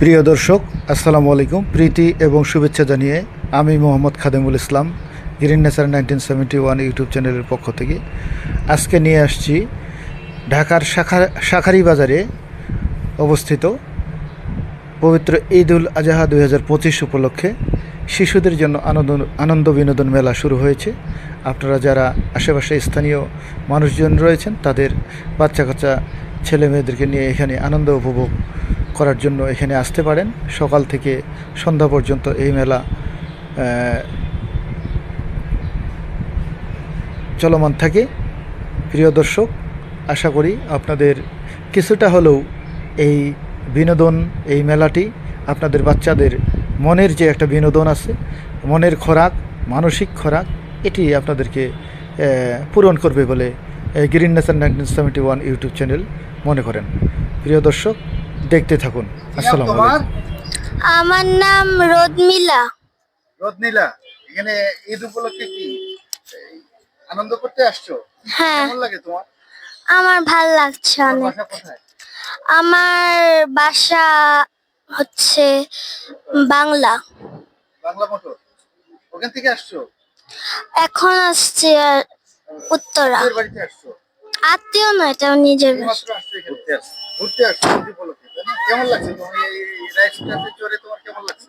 প্রিয় দর্শক, আসসালামু আলাইকুম। প্রীতি এবং শুভেচ্ছা জানিয়ে আমি Mohammad Khademul Islam green nature nineteen seventy one YouTube চ্যানেলের পক্ষ থেকে। আজকে নিয়ে আসছি ঢাকার শাখা, শাখারি বাজারে অবস্থিত পবিত্র ঈদ উল আজহা দুই হাজার পঁচিশ উপলক্ষে শিশুদের জন্য আনন্দ আনন্দ বিনোদন মেলা শুরু হয়েছে। আপনারা যারা আশেপাশে স্থানীয় মানুষজন রয়েছেন, তাদের বাচ্চা কাচ্চা ছেলে মেয়েদেরকে নিয়ে এখানে আনন্দ উপভোগ করার জন্য এখানে আসতে পারেন। সকাল থেকে সন্ধ্যা পর্যন্ত এই মেলা চলমান থাকে। প্রিয় দর্শক, আশা করি আপনাদের কিছুটা হলেও এই বিনোদন, এই মেলাটি আপনাদের বাচ্চাদের মনের যে একটা বিনোদন আছে, মনের খোরাক, মানসিক খোরাক, এটি আপনাদেরকে পূরণ করবে বলে green nature nineteen seventy one YouTube channel মনে করেন। প্রিয় দর্শক দেখতে থাকুন। আসসালামু আমার নাম রোদমিলা। রত্নীলা এখানে ঈদ উপলক্ষে কি আনন্দ করতে আসছো? হ্যাঁ। কেমন লাগে তোমার? আমার ভালো লাগছে অনেক। আমার বাসা হচ্ছে বাংলা। বাংলা মোটর। ওখান থেকে আসছো? এখন আসছে আর উত্তরা। আত্মীয় নয় এটা নিজের ঘুরতে আসছো? কেমন লাগছে? তোমার এই রাইডসটাতে চড়ে তোমার কেমন লাগছে?